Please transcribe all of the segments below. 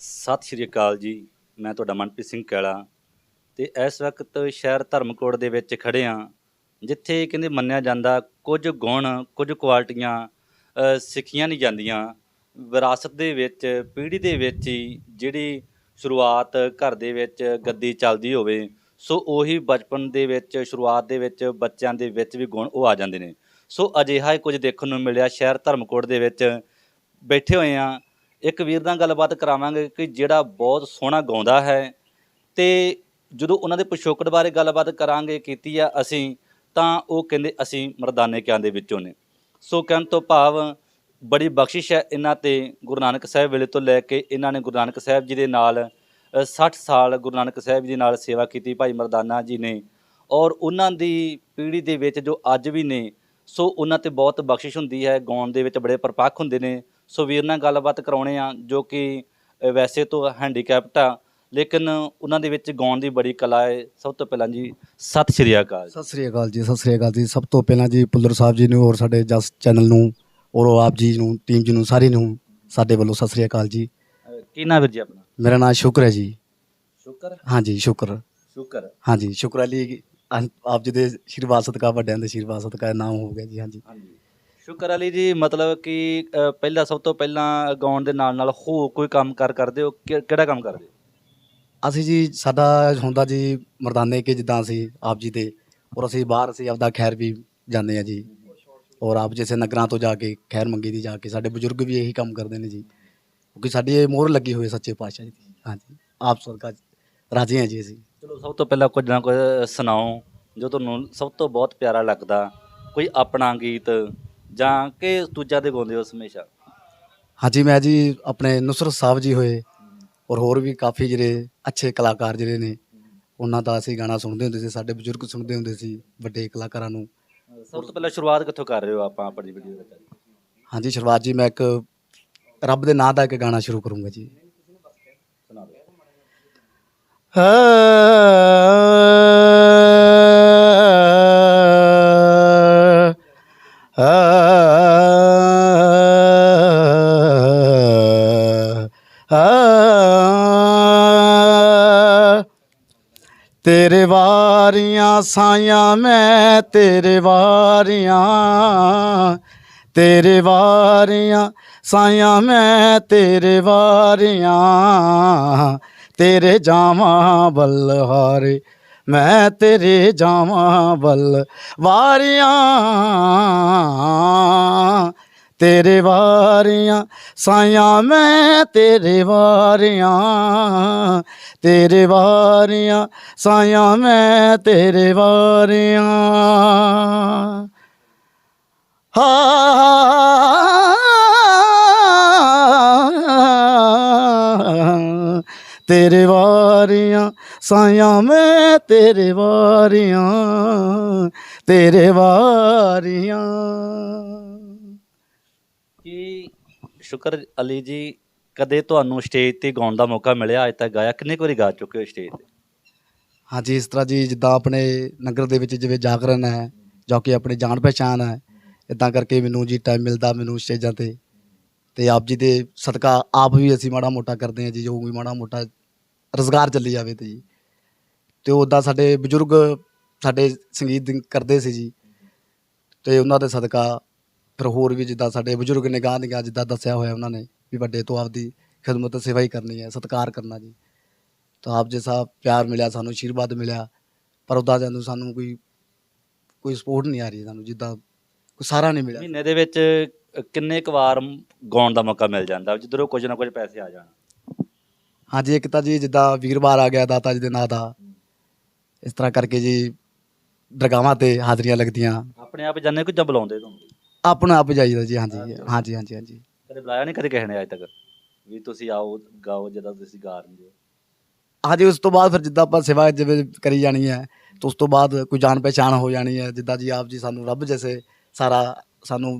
ਸਤਿ ਸ਼੍ਰੀ ਅਕਾਲ ਜੀ। ਮੈਂ ਤੁਹਾਡਾ ਮਨਪ੍ਰੀਤ ਸਿੰਘ ਕੈਲਾ ਤੇ ਇਸ ਵਕਤ ਸ਼ਹਿਰ ਧਰਮਕੋਟ ਦੇ ਵਿੱਚ ਖੜੇ ਆ ਜਿੱਥੇ ਕਹਿੰਦੇ ਮੰਨਿਆ ਜਾਂਦਾ ਕੁਝ ਗੁਣ, ਕੁਝ ਕੁਆਲਟੀਆਂ ਸਿੱਖੀਆਂ ਨਹੀਂ ਜਾਂਦੀਆਂ। ਵਿਰਾਸਤ ਦੇ ਵਿੱਚ, ਪੀੜ੍ਹੀ ਦੇ ਵਿੱਚ ਹੀ ਜਿਹੜੀ ਸ਼ੁਰੂਆਤ ਘਰ ਦੇ ਵਿੱਚ ਗੱਦੀ ਚੱਲਦੀ ਹੋਵੇ, ਸੋ ਉਹੀ ਬਚਪਨ ਦੇ ਵਿੱਚ, ਸ਼ੁਰੂਆਤ ਦੇ ਵਿੱਚ ਬੱਚਿਆਂ ਦੇ ਵਿੱਚ ਵੀ ਗੁਣ ਉਹ ਆ ਜਾਂਦੇ ਨੇ। ਸੋ ਅਜਿਹਾ ਹੀ ਕੁਝ ਦੇਖਣ ਨੂੰ ਮਿਲਿਆ ਸ਼ਹਿਰ ਧਰਮਕੋਟ ਦੇ ਵਿੱਚ। ਬੈਠੇ ਹੋਏ ਆ ਇੱਕ ਵੀਰ ਨਾਲ ਗੱਲਬਾਤ ਕਰਾਵਾਂਗੇ ਕਿ ਜਿਹੜਾ ਬਹੁਤ ਸੋਹਣਾ ਗਾਉਂਦਾ ਹੈ ਤੇ ਜਦੋਂ ਉਹਨਾਂ ਦੇ ਪਿਛੋਕੜ ਬਾਰੇ ਗੱਲਬਾਤ ਕਰਾਂਗੇ ਕੀਤੀ ਆ ਅਸੀਂ ਤਾਂ ਉਹ ਕਹਿੰਦੇ ਅਸੀਂ ਮਰਦਾਨੇ ਕਿਆਂ ਦੇ ਵਿੱਚੋਂ ਨੇ। ਸੋ ਕਹਿਣ ਤੋਂ ਭਾਵ ਬੜੀ ਬਖਸ਼ਿਸ਼ ਹੈ ਇਹਨਾਂ ਤੇ ਗੁਰੂ ਨਾਨਕ ਸਾਹਿਬ ਵੇਲੇ ਤੋਂ ਲੈ ਕੇ ਇਹਨਾਂ ਨੇ ਗੁਰੂ ਨਾਨਕ ਸਾਹਿਬ ਜੀ ਦੇ ਨਾਲ ਅ, 60 ਸਾਲ ਗੁਰੂ ਨਾਨਕ ਸਾਹਿਬ ਜੀ ਦੇ ਨਾਲ ਸੇਵਾ ਕੀਤੀ ਭਾਈ ਮਰਦਾਨਾ ਜੀ ਨੇ। ਔਰ ਉਹਨਾਂ ਦੀ ਪੀੜ੍ਹੀ ਦੇ ਵਿੱਚ ਜੋ ਅੱਜ ਵੀ ਨੇ ਸੋ ਉਹਨਾਂ ਤੇ ਬਹੁਤ ਬਖਸ਼ਿਸ਼ ਹੁੰਦੀ ਹੈ ਗਾਉਣ ਦੇ ਵਿੱਚ ਬੜੇ ਪਰਪੱਕ ਹੁੰਦੇ ਨੇ। ਸੋ ਵੀਰ ਨਾਲ ਗੱਲਬਾਤ ਕਰਾਉਣੇ ਆ ਜੋ ਕਿ ਵੈਸੇ ਤੋਂ ਹੈਂਡੀਕੈਪਟ ਆ ਲੇਕਿਨ ਉਹਨਾਂ ਦੇ ਵਿੱਚ ਗਾਉਣ ਦੀ ਬੜੀ ਕਲਾ ਹੈ ਸਭ ਤੋਂ ਪਹਿਲਾਂ ਜੀ ਸਤਿ ਸ਼੍ਰੀ ਅਕਾਲ ਸਤਿ ਸ੍ਰੀ ਅਕਾਲ ਜੀ ਸਤਿ ਸ੍ਰੀ ਅਕਾਲ ਜੀ। ਸਭ ਤੋਂ ਪਹਿਲਾਂ ਜੀ ਪੁੱਲਰ ਸਾਹਿਬ ਜੀ ਨੂੰ ਔਰ ਸਾਡੇ ਜਸ ਚੈਨਲ ਨੂੰ ਔਰ ਆਪ ਜੀ ਨੂੰ ਟੀਮ ਜੀ ਨੂੰ ਸਾਰੇ ਨੂੰ ਸਾਡੇ ਵੱਲੋਂ ਸਤਿ ਸ੍ਰੀ ਅਕਾਲ ਜੀ। ਕੀ ਨਾਮ ਵੀਰ ਜੀ ਆਪਣਾ? ਮੇਰਾ ਨਾਮ ਸ਼ੁਕਰ ਹੈ ਜੀ। ਸ਼ੁਕਰ? ਹਾਂਜੀ ਸ਼ੁਕਰ। ਸ਼ੁਕਰ। ਹਾਂਜੀ ਸ਼ੁਕਰ ਅਲੀ ਅਨ- ਆਪ ਜੀ ਦੇ ਆਸ਼ੀਰਵਾਦ ਸਦਕਾ ਵੱਡਿਆਂ ਦੇ ਆਸ਼ੀਰਵਾਦ ਸਦਕਾ ਨਾਮ ਹੋ ਗਿਆ ਜੀ ਹਾਂਜੀ। ਹਾਂਜੀ। ਸ਼ੁਕਰ ਅਲੀ ਜੀ ਮਤਲਬ ਕਿ ਅ, ਪਹਿਲਾਂ ਸਭ ਤੋਂ ਪਹਿਲਾਂ ਗਾਉਣ ਦੇ ਨਾਲ ਨਾਲ ਹੋ ਕੋਈ ਕੰਮ ਕਰ ਕਰਦੇ ਹੋ? ਕਿ- ਕਿਹੜਾ ਕੰਮ ਕਰਦੇ ਹੋ? ਅਸੀਂ ਜੀ ਸਾਡਾ ਹੁੰਦਾ ਜੀ ਮਰਦਾਨੇ ਕੇ ਜਿੱਦਾਂ ਅਸੀਂ ਆਪ ਜੀ ਦੇ ਔਰ ਅਸੀਂ ਬਾਹਰ ਅਸੀਂ ਆਪਦਾ ਖੈਰ ਵੀ ਜਾਂਦੇ ਆ ਜੀ। ਔਰ ਆਪ ਜੈਸੇ ਨਗਰਾਂ ਤੋਂ ਜਾ ਕੇ ਖੈਰ ਮੰਗੀ ਦੀ ਜਾ ਕੇ ਸਾਡੇ ਬਜ਼ੁਰਗ ਵੀ ਇਹੀ ਕੰਮ ਕਰਦੇ ਨੇ ਜੀ। ਕਿਉਂਕਿ ਸਾਡੀ ਇਹ ਮੋਹਰ ਲੱਗੀ ਹੋਈ ਹੈ ਸੱਚੇ ਪਾਤਸ਼ਾਹ ਜੀ ਦੀ। ਹਾਂਜੀ ਆਪ ਸਰਕਾਰ ਰਾਜੀ ਹਾਂ ਜੀ ਅਸੀਂ। ਚਲੋ ਸਭ ਤੋਂ ਪਹਿਲਾਂ ਕੁਝ ਨਾ ਕੁਝ ਸੁਣਾਓ ਜੋ ਤੁਹਾਨੂੰ ਸਭ ਤੋਂ ਬਹੁਤ ਪਿਆਰਾ ਲੱਗਦਾ। ਕੋਈ ਆਪਣਾ ਗੀਤ ਜਾਂ ਕਿ ਦੂਜਾ ਦੇ ਗਾਉਂਦੇ ਹੋ ਹਮੇਸ਼ਾ? ਹਾਂਜੀ ਮੈਂ ਜੀ ਆਪਣੇ ਨੁਸਰਤ ਸਾਹਿਬ ਜੀ ਹੋਏ ਔਰ ਹੋਰ ਵੀ ਕਾਫੀ ਜਿਹੜੇ ਅੱਛੇ ਕਲਾਕਾਰ ਜਿਹੜੇ ਨੇ ਉਹਨਾਂ ਦਾ ਅਸੀਂ ਗਾਣਾ ਸੁਣਦੇ ਹੁੰਦੇ ਸੀ ਸਾਡੇ ਬਜ਼ੁਰਗ ਸੁਣਦੇ ਹੁੰਦੇ ਸੀ ਵੱਡੇ ਕਲਾਕਾਰਾਂ ਨੂੰ। ਸਭ ਤੋਂ ਪਹਿਲਾਂ ਸ਼ੁਰੂਆਤ ਕਿੱਥੋਂ ਕਰ ਰਹੇ ਹੋ ਆਪਾਂ ਆਪਣੀ ਵੀਡੀਓ ਵਿੱਚ? ਹਾਂਜੀ ਸ਼ੁਰੂਆਤ ਜੀ ਮੈਂ ਇੱਕ ਰੱਬ ਦੇ ਨਾਂ ਦਾ ਇੱਕ ਗਾਣਾ ਸ਼ੁਰੂ ਕਰੂੰਗਾ ਜੀ। ਸੁਣਾ ਦਿਓ। ਵਾਰੀਆਂ ਸਾਈਆਂ ਮੈਂ ਤੇਰੇ ਵਾਰੀਆਂ ਤੇਰੇ ਵਾਰੀਆਂ, ਸਾਈਆਂ ਮੈਂ ਤੇਰੇ ਵਾਰਿਆਂ, ਤੇਰੇ ਜਾਵਾਂ ਬਲਹਾਰੇ, ਮੈਂ ਤੇਰੇ ਜਾਵਾਂ ਬਲ ਵਾਰਿਆਂ ਤੇਰੇ ਵਾਰੀਆਂ, ਸਾਇਆ ਮੈਂ ਤੇਰੇ ਵਾਰੀਆਂ। ਤੇਰੇ ਵਾਰੀਆਂ, ਸਾਇਆ ਮੈਂ ਤੇਰੇ ਵਾਰੀਆਂ। ਹਾਂ, ਤੇਰੇ ਵਾਰੀਆਂ, ਸਾਇਆ ਮੈਂ ਤੇਰੇ ਵਾਰੀਆਂ। ਤੇਰੇ ਵਾਰੀਆਂ। ਸ਼ੁਕਰ ਅਲੀ ਜੀ, ਕਦੇ ਤੁਹਾਨੂੰ ਸਟੇਜ ਤੇ ਗਾਉਣ ਦਾ ਮੌਕਾ ਮਿਲਿਆ? ਅੱਜ ਤੱਕ ਗਾਇਆ? ਕਿੰਨੇ ਕੁ ਵਾਰੀ ਗਾ ਚੁੱਕੇ ਹੋ ਸਟੇਜ ਤੇ? ਹਾਂਜੀ, ਇਸ ਤਰ੍ਹਾਂ ਜੀ, ਜਿੱਦਾਂ ਆਪਣੇ ਨਗਰ ਦੇ ਵਿੱਚ ਜਿਵੇਂ ਜਾਗਰਨ ਹੈ, ਜੋ ਕਿ ਆਪਣੀ ਜਾਣ ਪਛਾਣ ਹੈ ਇਦਾਂ ਕਰਕੇ ਮੈਨੂੰ ਜੀ ਟਾਈਮ ਮਿਲਦਾ ਮੈਨੂੰ ਸਟੇਜਾਂ ਤੇ। ਤੇ ਆਪ ਜੀ ਦੇ ਸਦਕਾ ਆਪ ਵੀ ਅਸੀਂ ਮਾੜਾ ਮੋਟਾ ਕਰਦੇ ਹਾਂ ਜੀ, ਜੋ ਵੀ ਮਾੜਾ ਮੋਟਾ ਰੋਜ਼ਗਾਰ ਚੱਲੀ ਜਾਵੇ ਤੇ ਜੀ। ਤੇ ਉੱਦਾਂ ਸਾਡੇ ਬਜ਼ੁਰਗ ਸਾਡੇ ਸੰਗੀਤ ਕਰਦੇ ਸੀ ਜੀ। ਤੇ ਉਹਨਾਂ ਦੇ ਸਦਕਾ ਫਿਰ ਹੋਰ ਵੀ ਜਿੱਦਾਂ ਸਾਡੇ ਬਜ਼ੁਰਗ ਨੇ ਗਾਂ ਦੀਆਂ ਜਿੱਦਾਂ ਦੱਸਿਆ ਹੋਇਆ ਉਹਨਾਂ ਨੇ ਵੀ ਵੱਡੇ ਤੋਂ ਆਪਦੀ ਖਿਦਮਤ ਸੇਵਾ ਹੀ ਕਰਨੀ ਹੈ ਸਤਿਕਾਰ ਕਰਨਾ ਜੀ। ਤਾਂ ਆਪ ਜੈਸਾ ਪਿਆਰ ਮਿਲਿਆ ਸਾਨੂੰ ਆਸ਼ੀਰਵਾਦ ਮਿਲਿਆ ਪਰ ਉਹਦਾ ਜਦੋਂ ਸਾਨੂੰ ਕੋਈ ਕੋਈ ਸਪੋਰਟ ਨਹੀਂ ਆ ਰਹੀ ਸਾਨੂੰ ਜਿੱਦਾਂ ਕੋਈ ਸਾਰਾ ਨਹੀਂ ਮਿਲਿਆ। ਮਹੀਨੇ ਦੇ ਵਿੱਚ ਕਿੰਨੇ ਕੁ ਵਾਰ ਗਾਉਣ ਦਾ ਮੌਕਾ ਮਿਲ ਜਾਂਦਾ? ਜਿੱਧਰੋਂ ਕੁਝ ਨਾ ਕੁਝ ਪੈਸੇ ਆ ਜਾਣ। ਹਾਂਜੀ ਇੱਕ ਤਾਂ ਜੀ ਜਿੱਦਾਂ ਵੀਰਵਾਰ ਆ ਗਿਆ ਦਾਤਾ ਜੀ ਦੇ ਨਾਂ ਦਾ। ਇਸ ਤਰ੍ਹਾਂ ਕਰਕੇ ਜੀ ਦਰਗਾਹਾਂ ਤੇ ਹਾਜ਼ਰੀਆਂ ਲੱਗਦੀਆਂ। ਆਪਣੇ ਆਪ ਜਾਂਦੇ ਕਿ ਜਾਂ ਬੁਲਾਉਂਦੇ ਤੁਹਾਨੂੰ? ਆਪਣਾ ਆਪ ਜਾਈਦਾ ਜੀ ਹਾਂਜੀ ਹਾਂਜੀ ਹਾਂਜੀ ਹਾਂਜੀ। ਕਦੇ ਬੁਲਾਇਆ ਨਹੀਂ ਕਦੇ ਕਿਸੇ ਨੇ ਅੱਜ ਤੱਕ? ਵੀ ਤੁਸੀਂ ਆਓ ਗਾਓ ਜਦੋਂ ਤੁਸੀਂ ਗਾ ਰਹੇ ਹੋ। ਹਾਂਜੀ ਉਸ ਤੋਂ ਬਾਅਦ ਫਿਰ ਜਿੱਦਾਂ ਆਪਾਂ ਸੇਵਾ ਜਿਵੇਂ ਕਰੀ ਜਾਣੀ ਹੈ ਤਾਂ ਉਸ ਤੋਂ ਬਾਅਦ ਕੋਈ ਜਾਣ ਪਹਿਚਾਣ ਹੋ ਜਾਣੀ ਹੈ ਜਿੱਦਾਂ ਜੀ ਆਪ ਜੀ ਸਾਨੂੰ ਰੱਬ ਜੈਸੇ ਸਾਰਾ ਸਾਨੂੰ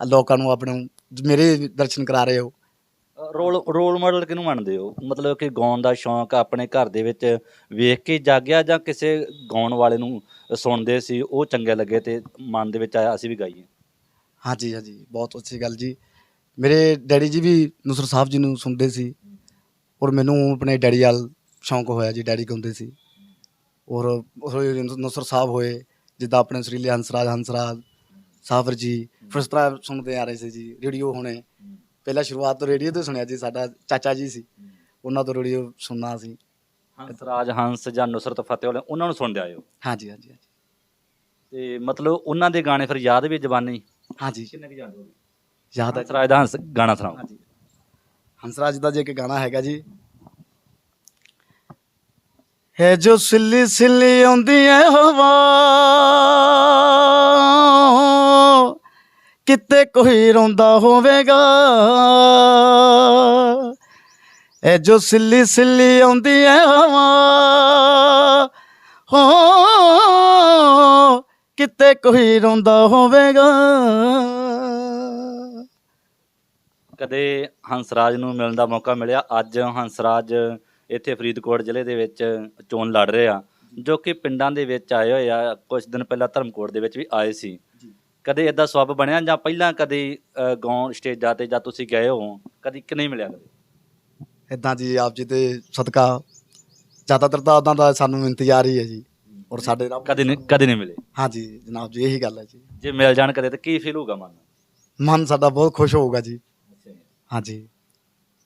ਲੋਕਾਂ ਨੂੰ ਆਪਣੇ ਮੇਰੇ ਦਰਸ਼ਨ ਕਰਾ ਰਹੇ ਹੋ। ਰੋਲ ਰੋਲ ਮਾਡਲ ਕਿਹਨੂੰ ਮੰਨਦੇ ਹੋ? ਮਤਲਬ ਕਿ ਗਾਉਣ ਦਾ ਸ਼ੌਂਕ ਆਪਣੇ ਘਰ ਦੇ ਵਿੱਚ ਵੇਖ ਕੇ ਜਾਗਿਆ ਜਾਂ ਕਿਸੇ ਗਾਉਣ ਵਾਲੇ ਨੂੰ ਸੁਣਦੇ ਸੀ ਉਹ ਚੰਗੇ ਲੱਗੇ ਤੇ ਮਨ ਦੇ ਵਿੱਚ ਆਇਆ ਅਸੀਂ ਵੀ ਗਾਈਏ? ਹਾਂਜੀ ਹਾਂਜੀ ਬਹੁਤ ਅੱਛੀ ਗੱਲ ਜੀ। ਮੇਰੇ ਡੈਡੀ ਜੀ ਵੀ ਨੁਸਰ ਸਾਹਿਬ ਜੀ ਨੂੰ ਸੁਣਦੇ ਸੀ ਔਰ ਮੈਨੂੰ ਆਪਣੇ ਡੈਡੀ ਵੱਲ ਸ਼ੌਂਕ ਹੋਇਆ ਜੀ ਡੈਡੀ ਗਾਉਂਦੇ ਸੀ। ਔਰ ਹੋਏ ਨਸਰ ਸਾਹਿਬ ਹੋਏ ਜਿੱਦਾਂ ਆਪਣੇ ਸ੍ਰੀਲੇ ਹੰਸਰਾਜ ਹੰਸਰਾਜ ਸਾਫਰ ਜੀ ਇਸ ਤਰ੍ਹਾਂ ਸੁਣਦੇ ਆ ਰਹੇ ਸੀ ਜੀ ਰੇਡੀਓ ਹੁਣੇ। ਪਹਿਲਾਂ ਸ਼ੁਰੂਆਤ ਤੋਂ ਰੇਡੀਓ ਤੋਂ ਸੁਣਿਆ ਜੀ ਸਾਡਾ ਚਾਚਾ ਜੀ ਸੀ ਉਹਨਾਂ ਤੋਂ ਰੇਡੀਓ ਸੁਣਨਾ ਸੀ। ਹੰਸਰਾਜ ਹੰਸ ਜਾਂ ਨੁਸਰਤ ਫਤਿਹ ਵਾਲੇ ਉਹਨਾਂ ਨੂੰ ਸੁਣਦੇ ਹੋ? ਹਾਂਜੀ ਹਾਂਜੀ ਹਾਂਜੀ। ਤੇ ਮਤਲਬ ਉਹਨਾਂ ਦੇ ਗਾਣੇ ਫਿਰ ਯਾਦ ਵੀ ਜ਼ਬਾਨੀ ਹਾਂਜੀ। ਕਿੰਨੇ ਕੁ ਯਾਦ ਹੋਵੇ ਯਾਦ ਹੈ ਹੰਸਰਾਜ ਦਾ ਹੰਸ ਗਾਣਾ ਸੁਣਾਓ। ਹਾਂਜੀ। ਹੰਸਰਾਜ ਦਾ ਜੇ ਇੱਕ ਗਾਣਾ ਹੈਗਾ ਜੀ। ਹੈ ਜੋ ਸਿੱਲੀ ਸਿੱਲੀ ਆਉਂਦੀ ਐ ਹਵਾ। ਕਿਤੇ ਕੋਈ ਰੋਂਦਾ ਹੋਵੇਗਾ। ਐ ਜੋ ਸਿੱਲੀ ਸਿੱਲੀ ਆਉਂਦੀ ਐ ਹਵਾ। ਹੋ। ਕਿਤੇ ਕੋਈ ਰੋਂਦਾ ਹੋਵੇਗਾ। ਕਦੇ ਹੰਸਰਾਜ ਨੂੰ ਮਿਲਣ ਦਾ ਮੌਕਾ ਮਿਲਿਆ। ਅੱਜ ਹੰਸਰਾਜ ਇੱਥੇ ਫਰੀਦਕੋਟ ਜ਼ਿਲ੍ਹੇ ਦੇ ਵਿੱਚ ਚੋਣ ਲੜ ਰਹੇ ਆ ਜੋ ਕਿ ਪਿੰਡਾਂ ਦੇ ਵਿੱਚ ਆਏ ਹੋਏ ਆ ਕੁਝ ਦਿਨ ਪਹਿਲਾਂ ਧਰਮਕੋਟ ਦੇ ਵਿੱਚ ਵੀ ਆਏ ਸੀ। ਕਦੇ ਇਦਾਂ ਸਵੱਬ ਬਣਿਆ ਜਾਂ ਪਹਿਲਾਂ ਕਦੇ ਗਾਉਣ ਸਟੇਜਾਂ ਤੇ ਜਾਂ ਤੁਸੀਂ ਗਏ ਹੋ? ਕਦੀ ਕਿ ਨਹੀਂ ਮਿਲਿਆ ਕਦੇ? ਇਦਾਂ ਜੀ ਆਪ ਜੀ ਦੇ ਸਦਕਾ ਜ਼ਿਆਦਾਤਰ ਤਾਂ ਉਹਨਾਂ ਦਾ ਸਾਨੂੰ ਇੰਤਜ਼ਾਰ ਹੀ ਹੈ ਜੀ। ਔਰ ਸਾਡੇ ਰੱਬ ਕਦੇ ਨਹੀਂ ਕਦੇ ਨਹੀਂ ਮਿਲੇ। ਹਾਂਜੀ ਜਨਾਬ ਜੀ ਇਹੀ ਗੱਲ ਹੈ ਜੀ। ਜੇ ਮਿਲ ਜਾਣ ਕਦੇ ਤਾਂ ਕੀ ਫੀਲ ਹੋਊਗਾ ਮਨ? ਨੂੰ? ਮਨ ਸਾਡਾ ਬਹੁਤ ਖੁਸ਼ ਹੋਊਗਾ ਜੀ। ਹਾਂਜੀ।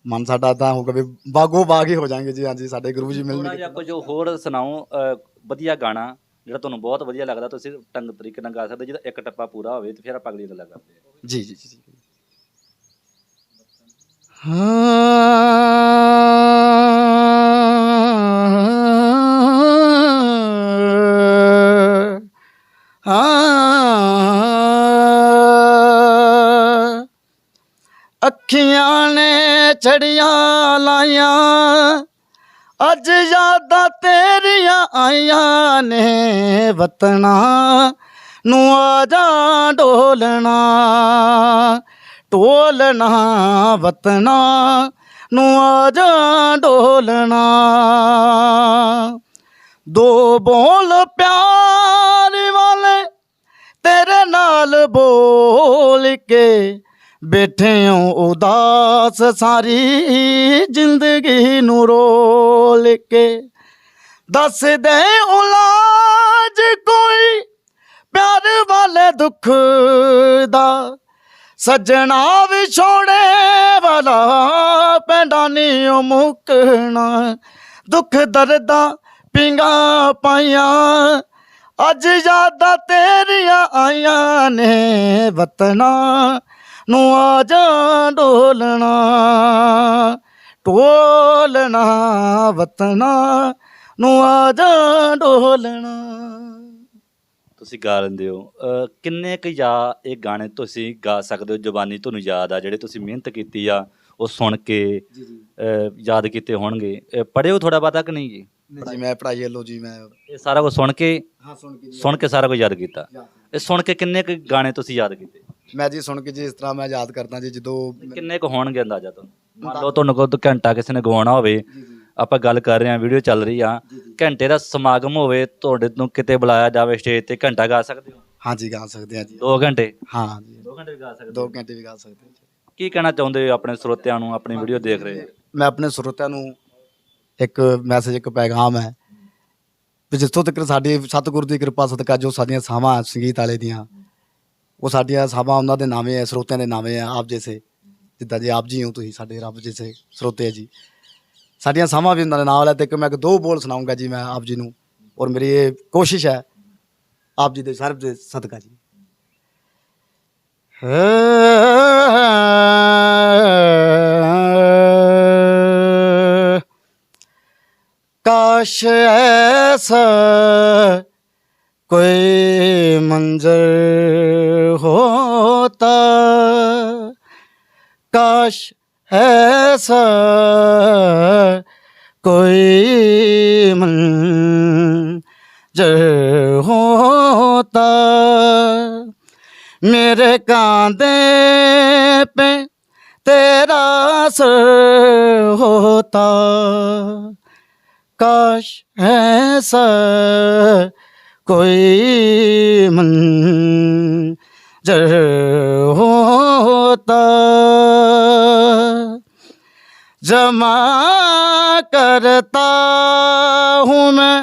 ਮਨ ਸਾਡਾ ਤਾਂ ਹੋਊਗਾ ਵੀ ਬਾਗੋ ਬਾਗ ਹੀ ਹੋ ਜਾਣਗੇ ਜੀ। ਹਾਂਜੀ ਸਾਡੇ ਗੁਰੂ ਜੀ ਥੋੜਾ ਮਿਲਣਗੇ ਜਿਹਾ ਕੁਝ ਹੋਰ ਸੁਣਾਓ ਵਧੀਆ ਗਾਣਾ ਜਿਹੜਾ ਤੁਹਾਨੂੰ ਬਹੁਤ ਵਧੀਆ ਲੱਗਦਾ ਤੁਸੀਂ ਢੰਗ ਤਰੀਕੇ ਨਾਲ ਗਾ ਸਕਦੇ ਜਿਹਦਾ ਇੱਕ ਟੱਪਾ ਪੂਰਾ ਹੋਵੇ ਤੇ ਫਿਰ ਆਪਾਂ ਅਗਲੀ ਗੱਲਾਂ ਕਰਦੇ ਹਾਂ। ਜੀ ਜੀ ਜੀ ਜੀ। ਹਾਂ। ਹਾਂ ਅੱਖੀਆਂ ਨੇ ਛੜੀਆਂ ਲਾਈਆਂ, ਅੱਜ ਯਾਦਾਂ ਤੇਰੀਆਂ ਆਈਆਂ ਨੇ ਵਤਨਾ ਨੂੰ ਆ ਜਾ ਢੋਲਣਾ ਢੋਲਣਾ ਵਤਨਾ ਨੂੰ ਆ ਜਾ ਢੋਲਣਾ ਦੋ ਬੋਲ ਪਿਆਰ ਤੇਰੇ ਨਾਲ ਬੋਲ ਕੇ ਬੈਠਿਓ ਉਦਾਸ ਸਾਰੀ ਜ਼ਿੰਦਗੀ ਨੂੰ ਰੋਲ ਕੇ। ਦੱਸ ਦੇ ਉਲਾਜ ਕੋਈ ਪਿਆਰ ਵਾਲੇ ਦੁੱਖ ਦਾ, ਸੱਜਣਾ ਵਿਛੋੜੇ ਵਾਲਾ ਪੈਂਡਾ ਨੀ ਓ ਮੁਕਣਾ। ਦੁੱਖ ਦਰਦਾਂ ਪਿੰਗਾ ਪਾਈਆਂ ਅੱਜ ਯਾਦਾਂ ਤੇਰੀਆਂ ਆਈਆਂ ਨੇ ਵਤਨਾ ਨੂੰ ਆ ਜਾ ਢੋਲਣਾ ਢੋਲਣਾ ਵਤਨਾ ਨੂੰ ਆ ਜਾ ਢੋਲਣਾ ਤੁਸੀਂ ਗਾ ਲੈਂਦੇ ਹੋ। ਕਿੰਨੇ ਕੁ ਯਾ ਇਹ ਗਾਣੇ ਤੁਸੀਂ ਗਾ ਸਕਦੇ ਹੋ? ਜ਼ੁਬਾਨੀ ਤੁਹਾਨੂੰ ਯਾਦ ਆ ਜਿਹੜੇ ਤੁਸੀਂ ਮਿਹਨਤ ਕੀਤੀ ਆ ਉਹ ਸੁਣ ਕੇ ਯਾਦ ਕੀਤੇ ਹੋਣਗੇ। ਹੋ ਥੋੜਾ ਬਹੁਤਾ ਕਿ ਨਹੀਂ ਜੀ? ਜੀ। ਮੈਂ ਪੜਾਈ ਲੋ ਜੀ ਮੈਂ ਇਹ ਸਾਰਾ ਕੁਝ ਸੁਣ ਕੇ ਹਾਂ ਸੁਣ ਕੇ ਸੁਣ ਕੇ ਸਾਰਾ ਕੁਝ ਯਾਦ ਕੀਤਾ। ਇਹ ਸੁਣ ਕੇ ਕਿੰਨੇ ਕੁ ਗਾਣੇ ਤੁਸੀਂ ਯਾਦ ਕੀਤੇ? ਮੈਂ ਜੀ ਸੁਣ ਕੇ ਜੀ ਇਸ ਤਰ੍ਹਾਂ ਮੈਂ ਯਾਦ ਕਰਦਾ ਜੀ ਜਦੋਂ ਕਿੰਨੇ ਕੁ ਹੋਣਗੇ ਅੰਦਾਜ਼ਾ ਤੁਹਾਨੂੰ? ਮੰਨ ਲਓ ਤੁਹਾਨੂੰ ਕੋਈ ਘੰਟਾ ਕਿਸੇ ਨੇ ਗਵਾਉਣਾ ਹੋਵੇ ਆਪਾਂ ਗੱਲ ਕਰ ਰਹੇ ਹਾਂ ਵੀਡੀਓ ਚੱਲ ਰਹੀ ਆ। ਘੰਟੇ ਦਾ ਸਮਾਗਮ ਹੋਵੇ ਤੁਹਾਡੇ ਨੂੰ ਕਿਤੇ ਬੁਲਾਇਆ ਜਾਵੇ ਸਟੇਜ ਤੇ ਘੰਟਾ ਗਾ ਸਕਦੇ ਹੋ? ਹਾਂਜੀ ਗਾ ਸਕਦੇ ਹਾਂ ਜੀ। 2 ਘੰਟੇ? ਹਾਂ ਜੀ। 2 ਘੰਟੇ ਵੀ ਗਾ ਸਕਦੇ 2 ਹੋ। ਘੰਟੇ ਵੀ ਗਾ ਸਕਦੇ ਹਾਂ ਜੀ। ਕੀ ਕਹਿਣਾ ਚਾਹੁੰਦੇ ਹੋ ਆਪਣੇ ਸਰੋਤਿਆਂ ਨੂੰ ਆਪਣੀ ਵੀਡੀਓ ਦੇਖ ਰਹੇ ਮੈਂ ਆਪਣੇ ਸਰੋਤਿਆਂ ਨੂੰ ਇੱਕ ਮੈਸੇਜ ਇੱਕ ਪੈਗਾਮ ਹੈ। ਵੀ ਜਿੱਥੋਂ ਤੱਕ ਸਾਡੀ ਸਤਿਗੁਰੂ ਦੀ ਕਿਰਪਾ, ਸਦਕਾ ਜੋ ਸਾਡੀਆਂ ਸਾਵਾਂ ਸੰਗੀਤ ਵਾਲੇ ਦੀਆਂ, ਉਹ ਸਾਡੀਆਂ ਸਾਵਾਂ ਉਹਨਾਂ ਦੇ ਨਾਵੇਂ ਹੈ, ਸਰੋਤਿਆਂ ਦੇ ਨਾਵੇਂ ਹੈ, ਆਪ ਜੈਸੇ। ਜਿੱਦਾਂ ਜੀ ਆਪ ਜੀ ਹੋ ਤੁਸੀਂ, ਸਾਡੇ ਰੱਬ ਜੈਸੇ ਸਰੋਤੇ ਹੈ ਜੀ। ਸਾਡੀਆਂ ਸਾਵਾਂ ਵੀ ਉਹਨਾਂ ਦੇ ਨਾਲ ਹੈ ਤੇ ਇੱਕ ਮੈਂ ਇੱਕ ਦੋ ਬੋਲ ਸੁਣਾਉਂਗਾ ਜੀ ਮੈਂ ਆਪ ਜੀ ਨੂੰ। ਔਰ ਮੇਰੀ ਇਹ ਕੋਸ਼ਿਸ਼ ਹੈ ਆਪ ਜੀ ਦੇ ਸਰਬ ਦੇ ਸਦਕਾ ਜੀ। काश ऐसा कोई मंजर होता काश ऐसा कोई मंजर होता मेरे कांधे पे तेरा सर होता काश ऐसा कोई मंजर होता जमा करता हूँ मैं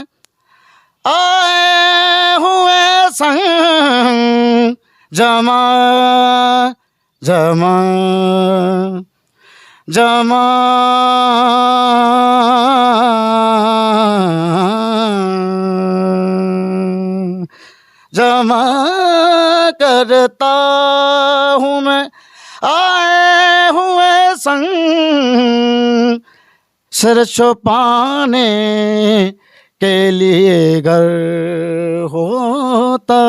आए हुए संग जमा जमा जमा जमा करता हूँ मैं। आए हुए संग सर छुपाने के लिए घर होता।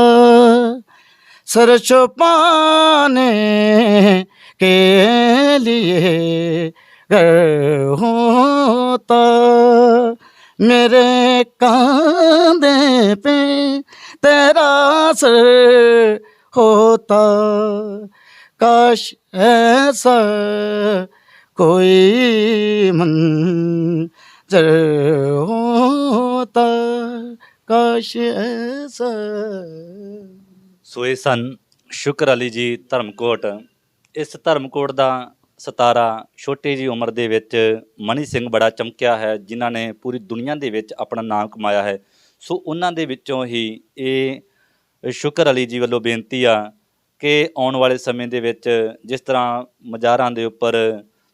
सर छुपाने के लिए घर होता। मेरे कांधे पे तेरा सर होता काश ऐसा कोई मंजर होता काश ऐसा ਸੋ ਇਹ ਸਨ ਸ਼ੁਕਰ ਅਲੀ ਜੀ ਧਰਮਕੋਟ ਇਸ ਧਰਮਕੋਟ ਦਾ ਸਤਾਰਾ ਛੋਟੀ ਜੀ ਉਮਰ ਦੇ ਵਿੱਚ ਮਨੀ ਸਿੰਘ ਬੜਾ ਚਮਕਿਆ ਹੈ ਜਿਨ੍ਹਾਂ ਨੇ ਪੂਰੀ ਦੁਨੀਆ ਦੇ ਵਿੱਚ ਆਪਣਾ ਨਾਮ ਕਮਾਇਆ ਹੈ ਸੋ ਉਹਨਾਂ ਦੇ ਵਿੱਚੋਂ ਹੀ ਇਹ ਸ਼ੁਕਰ ਅਲੀ ਜੀ ਵੱਲੋਂ ਬੇਨਤੀ ਆ ਕਿ ਆਉਣ ਵਾਲੇ ਸਮੇਂ ਦੇ ਵਿੱਚ ਜਿਸ ਤਰ੍ਹਾਂ ਮਜ਼ਾਰਾਂ ਦੇ ਉੱਪਰ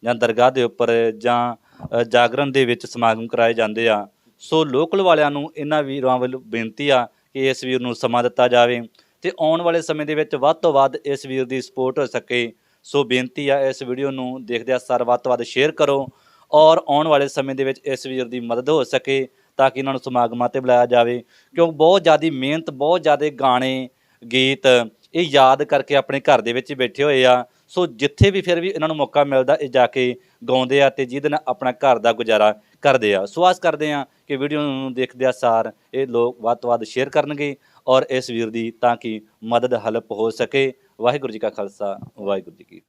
ਜਾਂ ਦਰਗਾਹ ਦੇ ਉੱਪਰ ਜਾਂ ਜਾਗਰਣ ਦੇ ਵਿੱਚ ਸਮਾਗਮ ਕਰਾਏ ਜਾਂਦੇ ਆ, ਸੋ ਲੋਕਲ ਵਾਲਿਆਂ ਨੂੰ ਇਹਨਾਂ ਵੀਰਾਂ ਵੱਲੋਂ ਬੇਨਤੀ ਆ ਕਿ ਇਸ ਵੀਰ ਨੂੰ ਸਮਾਂ ਦਿੱਤਾ ਜਾਵੇ ਤੇ ਆਉਣ ਵਾਲੇ ਸਮੇਂ ਦੇ ਵਿੱਚ ਵੱਧ ਤੋਂ ਵੱਧ ਇਸ ਵੀਰ ਦੀ ਸਪੋਰਟ ਹੋ ਸਕੇ, ਸੋ ਬੇਨਤੀ ਆ ਇਸ ਵੀਡੀਓ ਨੂੰ ਦੇਖਦਿਆਂ ਸਾਰ ਵੱਧ ਤੋਂ ਵੱਧ ਸ਼ੇਅਰ ਕਰੋ ਔਰ ਆਉਣ ਵਾਲੇ ਸਮੇਂ ਦੇ ਵਿੱਚ ਇਸ ਵੀਰ ਦੀ ਮਦਦ ਹੋ ਸਕੇ। ਤਾਂ ਕਿ ਇਹਨਾਂ ਨੂੰ ਸਮਾਗਮਾਂ ਤੇ ਬੁਲਾਇਆ ਜਾਵੇ, ਕਿਉਂ ਬਹੁਤ ਜ਼ਿਆਦੀ ਮਿਹਨਤ, ਬਹੁਤ ਜ਼ਿਆਦੇ ਗਾਣੇ, ਗੀਤ, ਇਹ ਯਾਦ ਕਰਕੇ ਆਪਣੇ ਘਰ ਦੇ ਵਿੱਚ ਬੈਠੇ ਹੋਏ ਆ। ਸੋ ਜਿੱਥੇ ਵੀ ਫਿਰ ਵੀ ਇਹਨਾਂ ਨੂੰ ਮੌਕਾ ਮਿਲਦਾ, ਇਹ ਜਾ ਕੇ ਗਾਉਂਦੇ ਆ ਤੇ ਜਿਹਦੇ ਨਾਲ ਆਪਣਾ ਘਰ ਦਾ ਗੁਜ਼ਾਰਾ ਕਰਦੇ ਆ। ਸੋ ਆਸ ਕਰਦੇ ਆ ਕਿ ਵੀਡੀਓ ਨੂੰ ਦੇਖਦਿਆਂ ਸਾਰ ਇਹ ਲੋਕ ਵੱਧ ਤੋਂ ਵੱਧ ਸ਼ੇਅਰ ਕਰਨਗੇ ਔਰ ਇਸ ਵੀਰ ਦੀ ਤਾਂ ਕਿ ਮਦਦ, ਹਲਪ ਹੋ ਸਕੇ। ਵਾਹਿਗੁਰੂ ਜੀ ਕਾ ਖਾਲਸਾ, ਵਾਹਿਗੁਰੂ ਜੀ ਕੀ